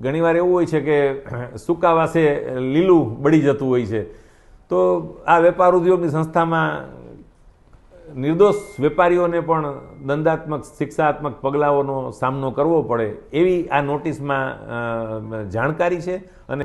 ઘણીવાર એવું હોય છે કે સુકાવાસે લીલું બળી જતું હોય છે. તો આ વેપાર ઉદ્યોગની સંસ્થામાં નિર્દોષ વેપારીઓને પણ દંડાત્મક, શિક્ષાત્મક પગલાઓનો સામનો કરવો પડે એવી આ નોટિસમાં જાણકારી છે અને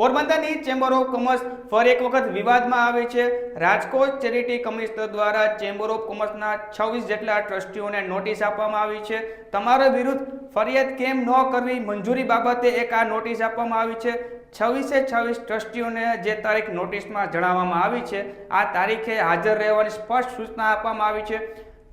પોરબંદરની ચેમ્બર ઓફ કોમર્સ ફરી એક વખત વિવાદમાં આવી છે. રાજકોટ ચેરિટી કમિશનર દ્વારા ચેમ્બર ઓફ કોમર્સના છવ્વીસ જેટલા ટ્રસ્ટીઓને નોટિસ આપવામાં આવી છે. તમારા વિરુદ્ધ ફરિયાદ કેમ ન કરવી મંજૂરી બાબતે એક આ નોટિસ આપવામાં આવી છે. છવ્વીસે છવ્વીસ ટ્રસ્ટીઓને જે તારીખ નોટિસમાં જણાવવામાં આવી છે, આ તારીખે હાજર રહેવાની સ્પષ્ટ સૂચના આપવામાં આવી છે.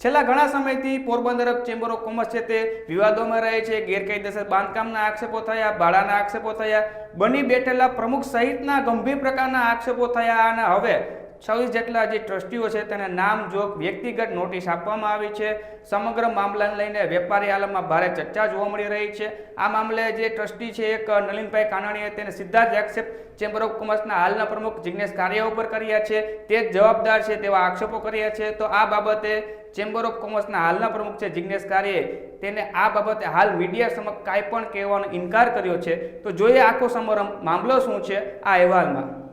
છેલ્લા ઘણા સમયથી પોરબંદર ચેમ્બર ઓફ કોમર્સ છે તે વિવાદોમાં રહે છે, ગેરકાયદેસર બાંધકામના આક્ષેપો થયા, ભાડાના આક્ષેપો થયા, બની બેઠેલા પ્રમુખ સહિતના ગંભીર પ્રકારના આક્ષેપો થયા અને હવે છવ્વીસ જેટલા જે ટ્રસ્ટીઓ છે તેને નામ જોગ વ્યક્તિગત નોટિસ આપવામાં આવી છે. સમગ્ર મામલાને લઈને વેપારી આલમમાં ભારે ચર્ચા જોવા મળી રહી છે. આ મામલે જે ટ્રસ્ટી છે એક નલિનભાઈ કાનાણીએ તેને સીધા જ આક્ષેપ ચેમ્બર ઓફ કોમર્સના હાલના પ્રમુખ જિગ્નેશ કારિયા ઉપર કર્યા છે. તે જ જવાબદાર છે તેવા આક્ષેપો કર્યા છે. તો આ બાબતે ચેમ્બર ઓફ કોમર્સના હાલના પ્રમુખ છે જિગ્નેશ કારિયે તેને આ બાબતે હાલ મીડિયા સમક્ષ કાંઈ પણ કહેવાનો ઇનકાર કર્યો છે. તો જોઈએ આખો સમગ્ર મામલો શું છે આ અહેવાલમાં?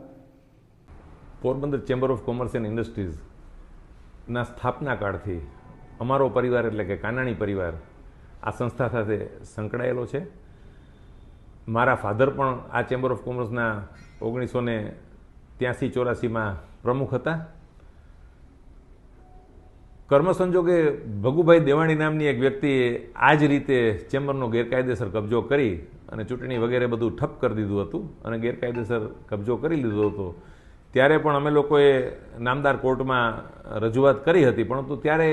Porbandar chamber of commerce and industries ના સ્થાપના કાળથી અમારો પરિવાર એટલે કે કાનાણી પરિવાર આ સંસ્થા સાથે સંકળાયેલો છે. મારા ફાધર પણ આ ચેમ્બર ઓફ કોમર્સના ઓગણીસો ને ત્યાંસી ચોરાસીમાં પ્રમુખ હતા. કર્મસંજોગે ભગુભાઈ દેવાણી નામની એક વ્યક્તિએ આ જ રીતે ચેમ્બરનો ગેરકાયદેસર કબજો કરી અને ચૂંટણી વગેરે બધું ઠપ કરી દીધું હતું અને ગેરકાયદેસર કબજો કરી લીધો હતો. ત્યારે પણ અમે લોકોએ નામદાર કોર્ટમાં રજૂઆત કરી હતી, પરંતુ ત્યારે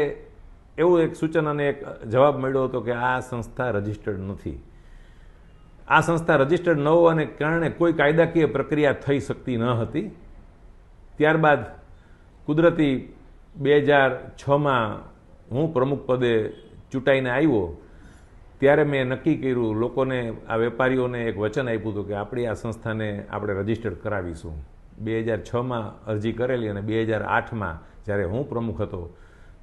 એવું એક સૂચન અને એક જવાબ મળ્યો હતો કે આ સંસ્થા રજિસ્ટર્ડ નથી. આ સંસ્થા રજિસ્ટર્ડ ન હોવાને કારણે કોઈ કાયદાકીય પ્રક્રિયા થઈ શકતી ન હતી. ત્યારબાદ કુદરતી બે હજાર છમાં હું પ્રમુખ પદે ચૂંટાઈને આવ્યો, ત્યારે મેં નક્કી કર્યું, લોકોને, આ વેપારીઓને એક વચન આપ્યું હતું કે આપણી આ સંસ્થાને આપણે રજિસ્ટર્ડ કરાવીશું. બે હજાર છમાં અરજી કરેલી અને બે હજાર આઠમાં જ્યારે હું પ્રમુખ હતો,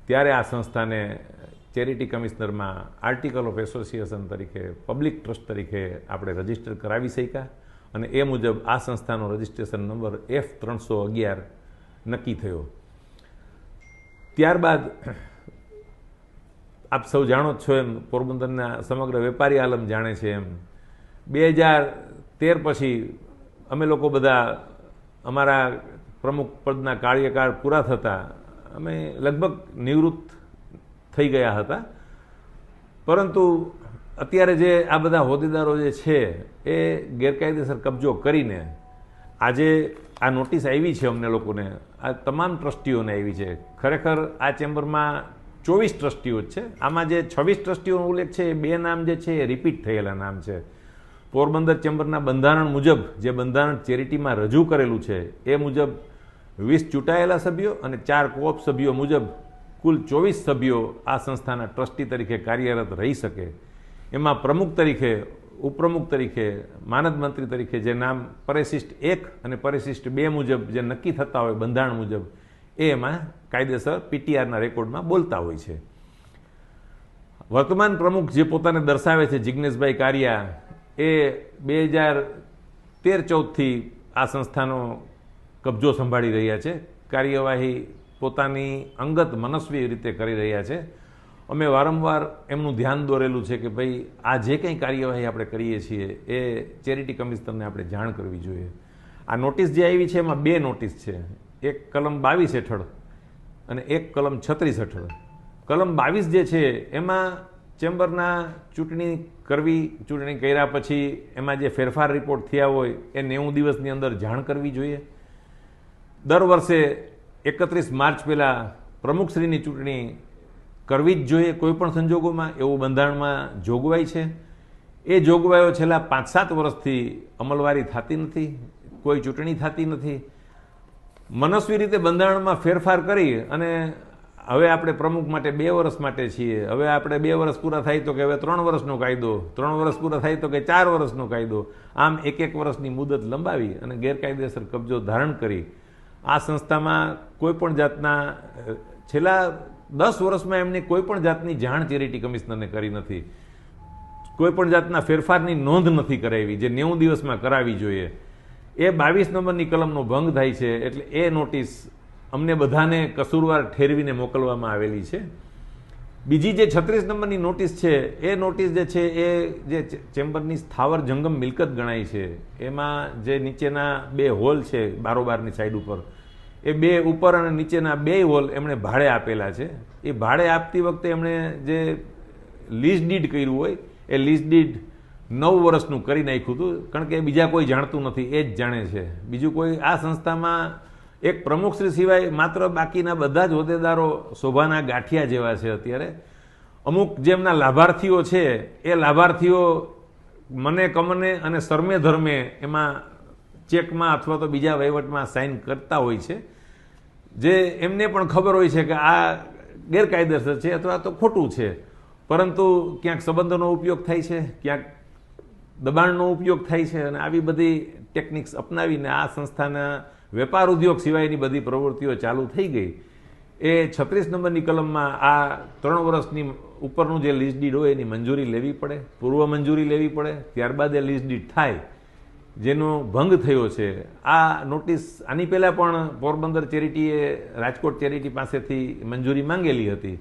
ત્યારે આ સંસ્થાને ચેરિટી કમિશનરમાં આર્ટિકલ ઓફ એસોસિએશન તરીકે, પબ્લિક ટ્રસ્ટ તરીકે આપણે રજિસ્ટર કરાવી શક્યા અને એ મુજબ આ સંસ્થાનો રજિસ્ટ્રેશન નંબર એફ ત્રણસો અગિયાર નક્કી થયો. ત્યારબાદ આપ સૌ જાણો છો એમ, પોરબંદરના સમગ્ર વેપારી આલમ જાણે છે એમ. બે હજાર તેર પછી અમે લોકો બધા અમારા પ્રમુખ પદના કાર્યકાળ પૂરા થતા અમે લગભગ નિવૃત્ત થઈ ગયા હતા. પરંતુ અત્યારે જે આ બધા હોદ્દેદારો જે છે, એ ગેરકાયદેસર કબજો કરીને આજે આ નોટિસ આવી છે અમને લોકોને. આ તમામ ટ્રસ્ટીઓને આવી છે. ખરેખર આ ચેમ્બરમાં ચોવીસ ટ્રસ્ટીઓ જ છે. આમાં જે છવ્વીસ ટ્રસ્ટીઓનો ઉલ્લેખ છે, એ બે નામ જે છે, એ રિપીટ થયેલા નામ છે. પોરબંદર ચેમ્બરના બંધારણ મુજબ, જે બંધારણ ચેરિટીમાં રજૂ કરેલું છે, એ મુજબ વીસ ચૂંટાયેલા સભ્યો અને ચાર કોપ સભ્યો મુજબ કુલ ચોવીસ સભ્યો આ સંસ્થાના ટ્રસ્ટી તરીકે કાર્યરત રહી શકે. એમાં પ્રમુખ તરીકે, ઉપપ્રમુખ તરીકે, માનદ મંત્રી તરીકે જે નામ પરિશિષ્ટ એક અને પરિશિષ્ટ બે મુજબ જે નક્કી થતા હોય બંધારણ મુજબ, એ એમાં કાયદેસર પીટીઆરના રેકોર્ડમાં બોલતા હોય છે. વર્તમાન પ્રમુખ જે પોતાને દર્શાવે છે જિજ્ઞેશભાઈ કારિયા એ બે હજાર તેર ચૌદથી આ સંસ્થાનો કબજો સંભાળી રહ્યા છે. કાર્યવાહી પોતાની અંગત મનસ્વી રીતે કરી રહ્યા છે. અમે વારંવાર એમનું ધ્યાન દોરેલું છે કે ભાઈ, આ જે કંઈ કાર્યવાહી આપણે કરીએ છીએ, એ ચેરિટી કમિશનરને આપણે જાણ કરવી જોઈએ. આ નોટિસ જે આવી છે, એમાં બે નોટિસ છે. એક કલમ બાવીસ હેઠળ અને એક કલમ છત્રીસ હેઠળ. કલમ બાવીસ જે છે, એમાં ચેમ્બરના ચૂંટણી કરવી, ચૂંટણી કર્યા પછી એમાં જે ફેરફાર રિપોર્ટ થયા હોય, એ નેવું દિવસની અંદર જાણ કરવી જોઈએ. દર વર્ષે એકત્રીસ માર્ચ પહેલાં પ્રમુખશ્રીની ચૂંટણી કરવી જ જોઈએ કોઈપણ સંજોગોમાં, એવું બંધારણમાં જોગવાઈ છે. એ જોગવાઈઓ છેલ્લા પાંચ સાત વર્ષથી અમલવારી થતી નથી, કોઈ ચૂંટણી થતી નથી. મનસ્વી રીતે બંધારણમાં ફેરફાર કરી અને હવે આપણે પ્રમુખ માટે બે વર્ષ માટે છીએ. હવે આપણે બે વર્ષ પૂરા થાય તો કે હવે ત્રણ વર્ષનો કાયદો, ત્રણ વર્ષ પૂરા થાય તો કે ચાર વર્ષનો કાયદો. આમ એક એક વર્ષની મુદત લંબાવી અને ગેરકાયદેસર કબજો ધારણ કરી. આ સંસ્થામાં કોઈ પણ જાતના છેલ્લા દસ વર્ષમાં એમને કોઈ પણ જાતની જાણ ચેરિટી કમિશનરને કરી નથી. કોઈ પણ જાતના ફેરફારની નોંધ નથી કરાવી જે નેવું દિવસમાં કરાવી જોઈએ. એ બાવીસ નંબરની કલમનો ભંગ થાય છે એટલે એ નોટિસ અમને બધાને કસૂરવાર ઠેરવીને મોકલવામાં આવેલી છે. બીજી જે છત્રીસ નંબરની નોટિસ છે, એ નોટિસ જે છે, એ જે ચેમ્બરની સ્થાવર જંગમ મિલકત ગણાય છે, એમાં જે નીચેના બે હોલ છે, બારોબારની સાઈડ ઉપર, એ બે ઉપર અને નીચેના બે હોલ એમણે ભાડે આપેલા છે. એ ભાડે આપતી વખતે એમણે જે લીઝ ડીડ કર્યું હોય, એ લીઝ ડીડ નવ વર્ષનું કરી નાખ્યું હતું, કારણ કે બીજા કોઈ જાણતું નથી, એ જ જાણે છે. બીજું કોઈ આ સંસ્થામાં એક પ્રમુખશ્રી સિવાય માત્ર બાકીના બધા જ હોદ્દેદારો શોભાના ગાંઠિયા જેવા છે અત્યારે. અમુક જેમના લાભાર્થીઓ છે, એ લાભાર્થીઓ મને કમને અને સર્મે ધર્મે એમાં ચેકમાં અથવા તો બીજા વહીવટમાં સાઇન કરતા હોય છે. જે એમને પણ ખબર હોય છે કે આ ગેરકાયદેસર છે અથવા તો ખોટું છે. પરંતુ ક્યાંક સંબંધોનો ઉપયોગ થાય છે, ક્યાંક દબાણનો ઉપયોગ થાય છે અને આવી બધી ટેકનિક્સ અપનાવીને આ સંસ્થાના વેપાર ઉદ્યોગ સિવાયની બધી પ્રવૃત્તિઓ ચાલુ થઈ ગઈ. એ છત્રીસ નંબરની કલમમાં આ ત્રણ વર્ષની ઉપરનું જે લીઝ ડીડ હોય એની મંજૂરી લેવી પડે, પૂર્વ મંજૂરી લેવી પડે, ત્યારબાદ એ લીઝ ડીડ થાય. જેનો ભંગ થયો છે. આ નોટિસ, આની પહેલાં પણ પોરબંદર ચેરિટીએ, રાજકોટ ચેરિટી પાસેથી મંજૂરી માંગેલી હતી.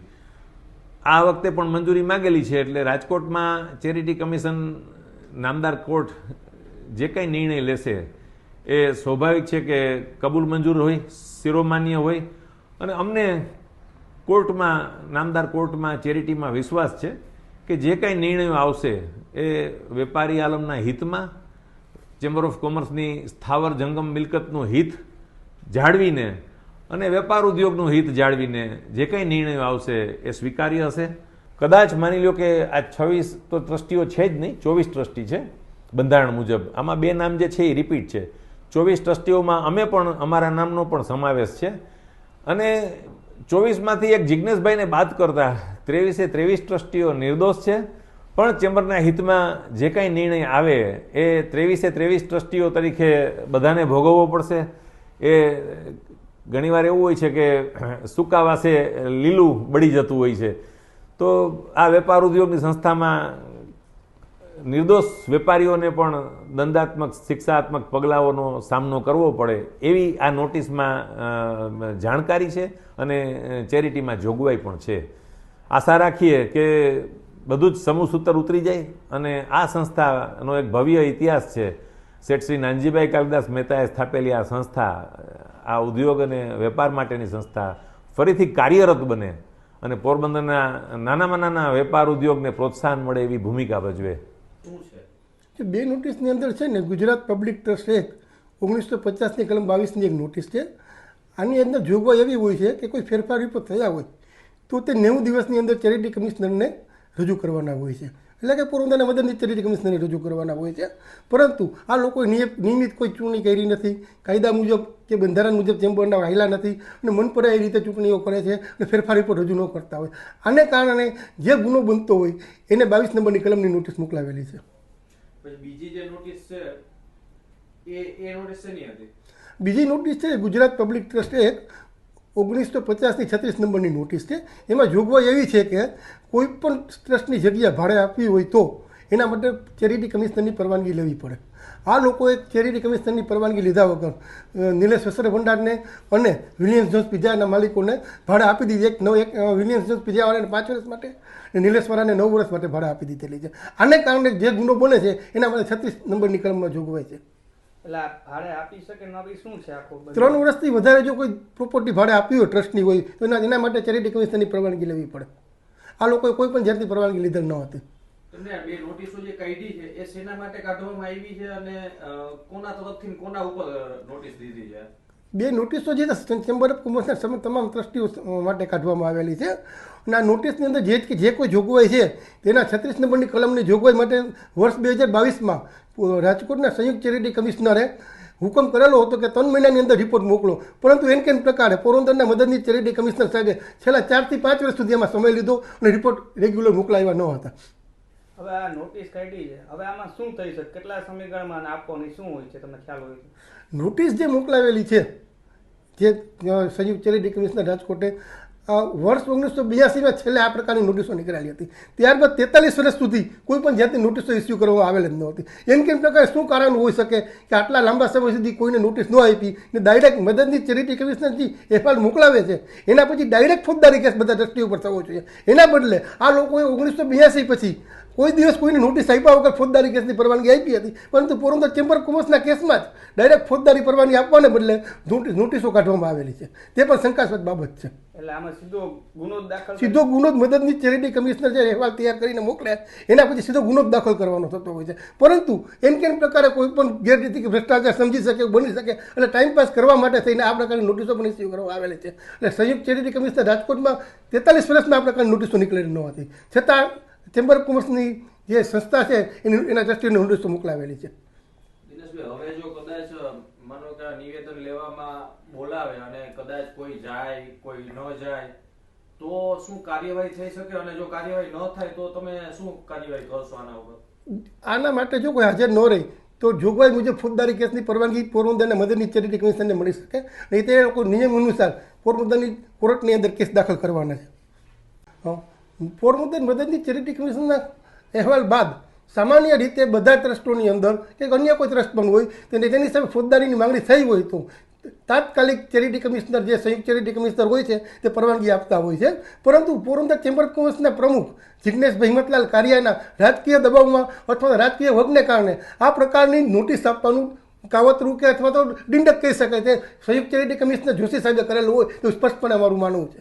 આ વખતે પણ મંજૂરી માંગેલી છે એટલે રાજકોટમાં ચેરિટી કમિશન, નામદાર કોર્ટ જે કંઈ નિર્ણય લેશે એ સ્વાભાવિક છે કે કબૂલ મંજૂર હોય, શિરોમાન્ય હોય. અને અમને કોર્ટમાં, નામદાર કોર્ટમાં, ચેરિટીમાં વિશ્વાસ છે કે જે કાંઈ નિર્ણયો આવશે એ વેપારી આલમના હિતમાં, ચેમ્બર ઓફ કોમર્સની સ્થાવર જંગમ મિલકતનું હિત જાળવીને અને વેપાર ઉદ્યોગનું હિત જાળવીને જે કંઈ નિર્ણયો આવશે એ સ્વીકાર્ય હશે. કદાચ માની લો કે આ છવ્વીસ તો ટ્રસ્ટીઓ છે જ નહીં, ચોવીસ ટ્રસ્ટી છે બંધારણ મુજબ. આમાં બે નામ જે છે એ રિપીટ છે. ચોવીસ ટ્રસ્ટીઓમાં અમે પણ અમારા નામનો પણ સમાવેશ છે. અને ચોવીસમાંથી એક જિજ્ઞેશભાઈને બાદ કરતા ત્રેવીસે ત્રેવીસ ટ્રસ્ટીઓ નિર્દોષ છે. પણ ચેમ્બરના હિતમાં જે કાંઈ નિર્ણય આવે એ ત્રેવીસે ત્રેવીસ ટ્રસ્ટીઓ તરીકે બધાને ભોગવવો પડશે. એ ઘણીવાર એવું હોય છે કે સૂકાવાસે લીલું બળી જતું હોય છે. તો આ વેપાર ઉદ્યોગની સંસ્થામાં નિર્દોષ વેપારીઓને પણ દંડાત્મક, શિક્ષાત્મક પગલાઓનો સામનો કરવો પડે એવી આ નોટિસમાં જાણકારી છે અને ચેરિટીમાં જોગવાઈ પણ છે. આશા રાખીએ કે બધું જ સમૂહ સૂતર ઉતરી જાય અને આ સંસ્થાનો એક ભવ્ય ઇતિહાસ છે. શેઠ શ્રી નાનજીભાઈ કાલિદાસ મહેતાએ સ્થાપેલી આ સંસ્થા આ ઉદ્યોગ અને વેપાર માટેની સંસ્થા ફરીથી કાર્યરત બને અને પોરબંદરના નાનામાં નાના વેપાર ઉદ્યોગને પ્રોત્સાહન મળે એવી ભૂમિકા ભજવે. બે નોટિસની અંદર છે ને, ગુજરાત પબ્લિક ટ્રસ્ટ એક ઓગણીસો પચાસની કલમ બાવીસની એક નોટિસ છે. આની અંદર જોગવાઈ એવી હોય છે કે કોઈ ફેરફાર વિપત થયા હોય, તો તે નેવું દિવસની અંદર ચેરિટી કમિશનરને રજૂ કરવાના હોય છે. એટલે કે પોરબંદરને મદદની તરીકે કમિશનરને રજૂ કરવાના હોય છે. પરંતુ આ લોકોએ નિયમિત કોઈ ચૂંટણી કરી નથી. કાયદા મુજબ કે બંધારણ મુજબ ચેમ્બરના વાયલા નથી અને મન પર એ રીતે ચૂંટણીઓ કરે છે અને ફેરફાર રિપોર્ટ રજૂ ન કરતા હોય. આને કારણે જે ગુનો બનતો હોય એને બાવીસ નંબરની કલમની નોટિસ મોકલાવેલી છે. બીજી જે નોટિસ છે એ એ નોટિસ હતી? બીજી નોટિસ છે ગુજરાત પબ્લિક ટ્રસ્ટ એક ઓગણીસો પચાસની છત્રીસ નંબરની નોટિસ છે. એમાં જોગવાઈ એવી છે કે કોઈ પણ ટ્રસ્ટની જગ્યા ભાડે આપવી હોય તો એના માટે ચેરિટી કમિશનરની પરવાનગી લેવી પડે. આ લોકોએ ચેરિટી કમિશનરની પરવાનગી લીધા વગર નિલેશ વસ્ત્ર ભંડારને અને વિલિયમ્સ જોન્સ પિઝાના માલિકોને ભાડે આપી દીધી. એક નવ, એક વિલિયમ્સ જોન્સ પિઝાવાળાને પાંચ વર્ષ માટે અને નિલેશવાળાને નવ વર્ષ માટે ભાડે આપી દીધેલી છે. આને કારણે જે ગુનો બને છે, એના માટે છત્રીસ નંબરની કલમમાં જોગવાઈ છે. ત્રણ વર્ષથી વધારે જો કોઈ પ્રોપર્ટી ભાડે આપી હોય ટ્રસ્ટની હોય તો એના એના માટે ચેરિટી કમિશનની પરવાનગી લેવી પડે. આ લોકોએ કોઈ પણ જાતની પરવાનગી લીધેલ ન હતી. બે નોટિસો જે છે એ શેના માટે કાઢવામાં આવી છે અને અ, કોના તરફથી ને કોના ઉપર નોટિસ દીધી છે? બે નોટિસો જે છે ચેમ્બર ઓફ કોમર્સના તમામ ટ્રસ્ટીઓ માટે કાઢવામાં આવેલી છે. અને આ નોટિસની અંદર જે કે જે કોઈ જોગવાઈ છે તેના છત્રીસ નંબરની કલમની જોગવાઈ માટે વર્ષ બે હજાર બાવીસમાં રાજકોટના સંયુક્ત ચેરિટી કમિશનરે હુકમ કરેલો હતો કે ત્રણ મહિનાની અંદર રિપોર્ટ મોકલો. પરંતુ એન કેન પ્રકારે પોરબંદરના મદદની ચેરિટી કમિશનર સાહેબે છેલ્લા ચારથી પાંચ વર્ષ સુધી એમાં સમય લીધો અને રિપોર્ટ રેગ્યુલર મોકલાવ્યા ન હતા. હવે આ નોટિસ કાઢી છે. હવે આમાં શું થઈ શકે? કેટલા સમયગાળામાં આપવાની શું હોય છે? તમને ખ્યાલ હોય નોટિસ જે મોકલાવેલી છે જે સંયુક્ત ચેરિટી કમિશનર રાજકોટે વર્ષ ઓગણીસો બ્યાસીમાં છેલ્લે આ પ્રકારની નોટિસો નીકળેલી હતી. ત્યારબાદ તેતાલીસ વર્ષ સુધી કોઈ પણ જાતની નોટિસો ઇસ્યુ કરવામાં આવેલ જ નહોતી એમ કેમ પ્રકારે શું કારણ હોઈ શકે કે આટલા લાંબા સમય સુધી કોઈને નોટિસ ન આપી ને ડાયરેક્ટ મદદની ચેરિટી કમિશનરજી એફઆઈઆર મોકલાવે છે? એના પછી ડાયરેક્ટ ફોજદારી કેસ બધા દ્રષ્ટિ ઉપર થવો જોઈએ. એના બદલે આ લોકોએ ઓગણીસો બ્યાસી પછી કોઈ દિવસ કોઈને નોટિસ આપ્યા વગર ફોજદારી કેસની પરવાનગી આપી હતી પરંતુ પોરબંદર ચેમ્બર કોમર્સના કેસમાં જ ડાયરેક્ટ ફોજદારી પરવાનગી આપવાને બદલે નોટિસો કાઢવામાં આવેલી છે. તે પણ શંકાસ્પદ બાબત છે. સીધો ગુનો જ મદદની ચેરિટી કમિશનર જે અહેવાલ તૈયાર કરીને મોકલે એના પછી સીધો ગુનો જ દાખલ કરવાનો થતો હોય છે. પરંતુ એમ કેમ પ્રકારે કોઈ પણ ગેરરીતિ કે ભ્રષ્ટાચાર સમજી શકે બની શકે અને ટાઈમ પાસ કરવા માટે થઈને આ પ્રકારની નોટિસો પણ ઇસ્યુ કરવામાં આવેલી છે. એટલે સંયુક્ત ચેરિટી કમિશનર રાજકોટમાં તેતાલીસ વર્ષમાં આ પ્રકારની નોટિસો નીકળેલી નહોતી છતાં ચેમ્બર કોમર્સની જે સંસ્થા છે એની એના દ્રષ્ટિએ નોટિસો મોકલાવેલી છે. હવે જો કદાચ માનો કે નિવેદન લેવામાં બોલાવે અને કદાચ કોઈ જાય કોઈ ન જાય તો શું કાર્યવાહી થઈ શકે? અને જો કાર્યવાહી ન થાય તો તમે શું કાર્યવાહી કરશો આના ઉપર? આના માટે જો કોઈ હાજર ન રહે તો જોગવાઈ મુજબ ફોજદારી કેસની પરવાનગી પોરબંદરને મદદની ચેરિટી કમિશનને મળી શકે. નહીં તે લોકો નિયમ અનુસાર પોરબંદરની કોર્ટની અંદર કેસ દાખલ કરવાના છે. હા. પોરબંદર મદદની ચેરિટી કમિશનના અહેવાલ બાદ સામાન્ય રીતે બધા ટ્રસ્ટોની અંદર કે અન્ય કોઈ ટ્રસ્ટ પણ હોય તેને તેની સામે ફોજદારીની માંગણી થઈ હોય તો તાત્કાલિક ચેરિટી કમિશનર જે સંયુક્ત ચેરિટી કમિશનર હોય છે, તે પરવાનગી આપતા હોય છે. પરંતુ પોરબંદર ચેમ્બર કોમર્સના પ્રમુખ જિજ્ઞેશ હિંમતલાલ કારિયાના રાજકીય દબાવમાં અથવા રાજકીય વગને કારણે આ પ્રકારની નોટિસ આપવાનું કાવતરું કે અથવા તો ડિંડક કહી શકાય તે સંયુક્ત ચેરિટી કમિશનર જોશી સાહેબે કરેલું હોય, તો સ્પષ્ટપણે અમારું માનવું છે.